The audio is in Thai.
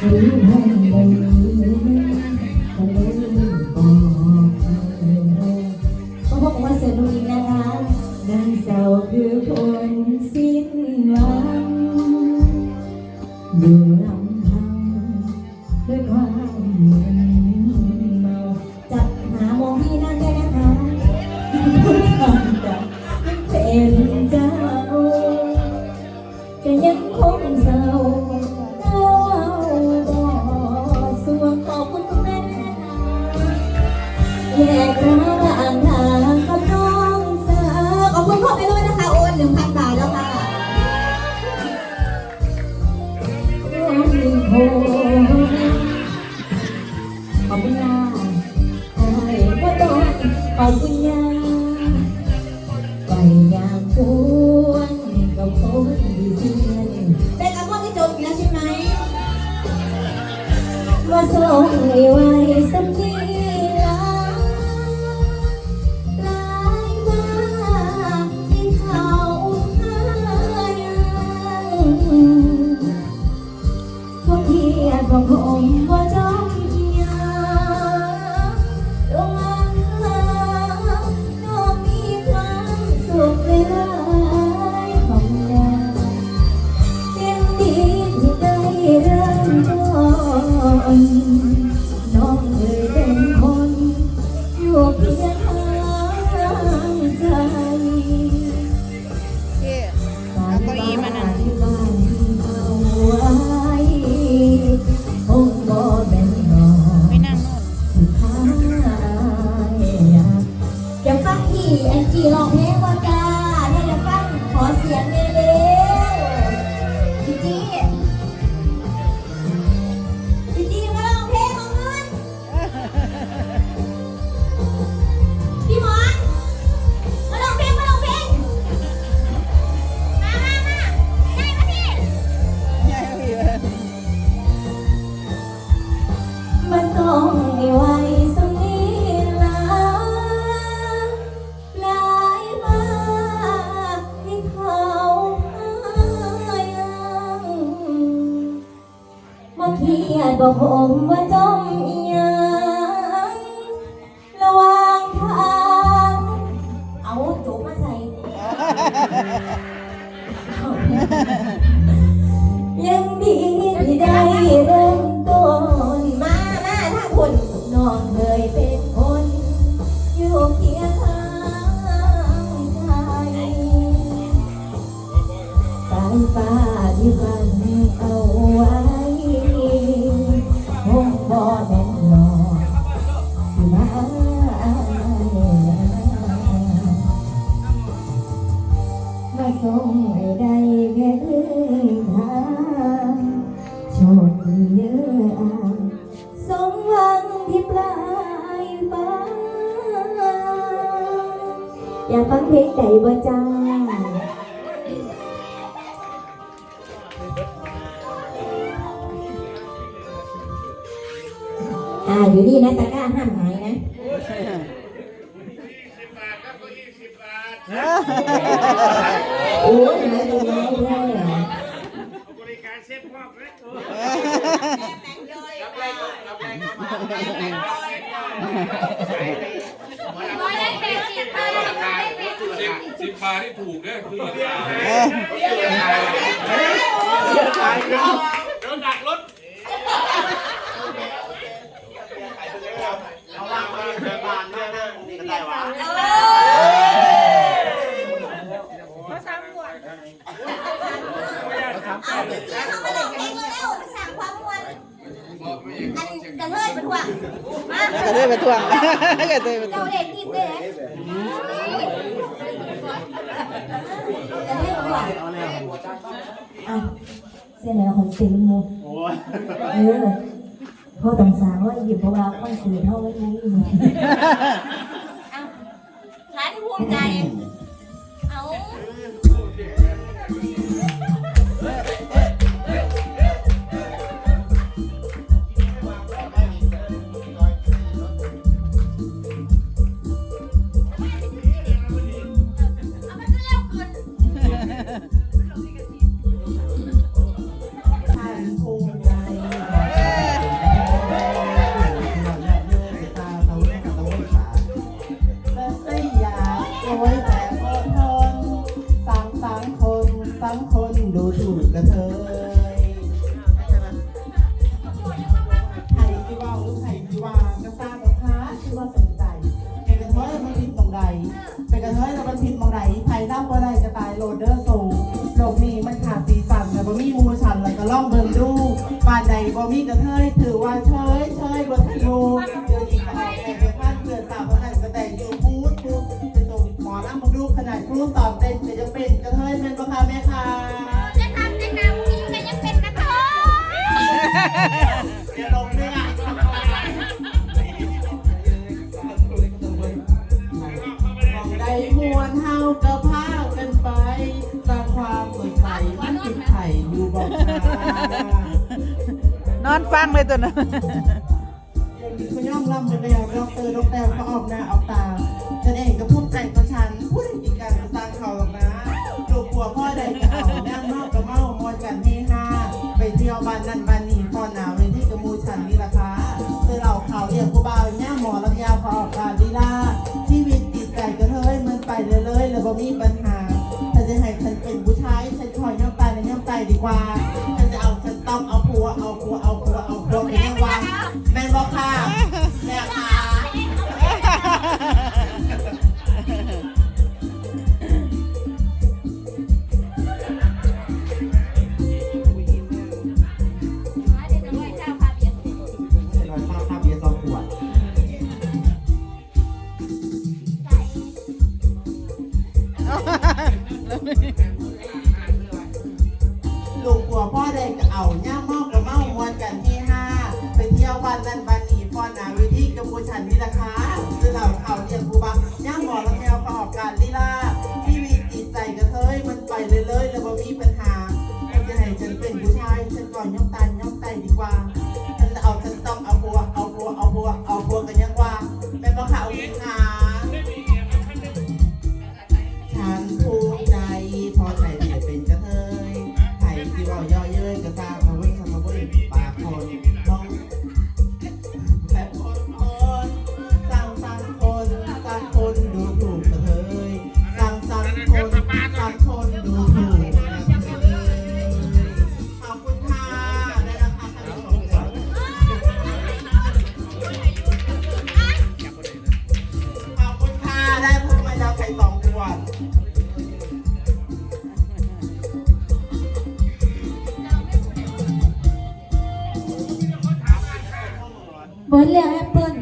ก็ ว่าส่งให้ไว้สักที นน้องเคยเป็นคนอยู่เพียงข้างใจพี่บ้านบ้านที่บ้านที่เอาไว้คงบ่แม่นน้องไม่นั่งนู่นสุดท้ายอยากฟังพี่แอนจีร้องเพลง องให้ไว้สมีลาลายมาให้เขาพายังบ่เครียดบ่ผมว่า น้องเคยเป็นคนอยู่เคียงข้างใจสายฟ้าที่ฝัน อยากฟังเพลงใดบ่จ้าอ่าอยู่นี่นะตะกร้าห้ามหายนะโอ้ยหายไปไหนเลยบริการเซฟพอกเลยสิบบาที่ถูกเนี่ยคือราคาโดนดักรถเอาจริงเขาก็เลยเพลงมาแล้วสั่งความมวลอันกระเทยเป็นหวังมาก็เลยไปทวงก็เลยไปทวเจ้าเด็กกินเลยก ระเทยเป็นหวังอะเส้นแล้วของสิงมูเออเขาต้องสางว่าหยิบเพราะว่าคอนเสิร์ตเท่าไว้ไงอีกฉันภูมิใจ ดูถูกกระเทยใช่จีว่าลูกใครที่ว่ากระตากระพาที่ว่าสนใจเป็นกระเทยมัผิดตรงใดเป็นกระเทยแล้วมันผิดตรงไหไผ่น้ำบ่ได้จะตายโลเดอร์สูงโลกนี้มันขาดสีสันบ่มีมูชันแล้วก็ล่องเบิ่งดูบ้านใดบ่มีกระเทยถือว่าเชยเชยบ่ทะลุเดี๋ยวนี้ก็แข่งนเพื่อนสาวคนนั้นก็แต่งยูพูดพูดไปตรงหมอลำมาดูขนาดครูสอน วนเฮาก็พากันไปสร้างความสดใสมันติดไข่อยู่บอกค่ะนอนฟังเลยตัวนั้นเดี๋ยวนี้เขาย่อมร่ำไปแล้วดอกเตอร์ดอกแต้วเขาออกหน้าออกตา มีปัญหาถ้าจะให้ฉันเป็นผู้ชาย ฉันคอยย่ำตายในย่ำตายดีกว่า ลูกหัวพ่อได้ก็เอาย่าเมากับเมามวนกันที่ห้าไปเที่ยวบ้านนั่นบ้านนี้พ่อหนาวิธีกับผู้ชันนี่ราคาคือเหล่าเขาเรียกกูบังย่าหมอละแมวประกอบการลีลาที่มีจิตใจกระเทยมันไปเลยเลยแล้วบ่มีปัญหาจะให้ฉันเป็นผู้ชายฉันก่อนย่อมตาาคนดูถูกกระเทยขอบคุณค่ะได้ราคาขายของขวัญขอบคุณค่ะได้พวงมาลัยไข่สองขวดเบิร์ดแล้วแอปเปิ้ล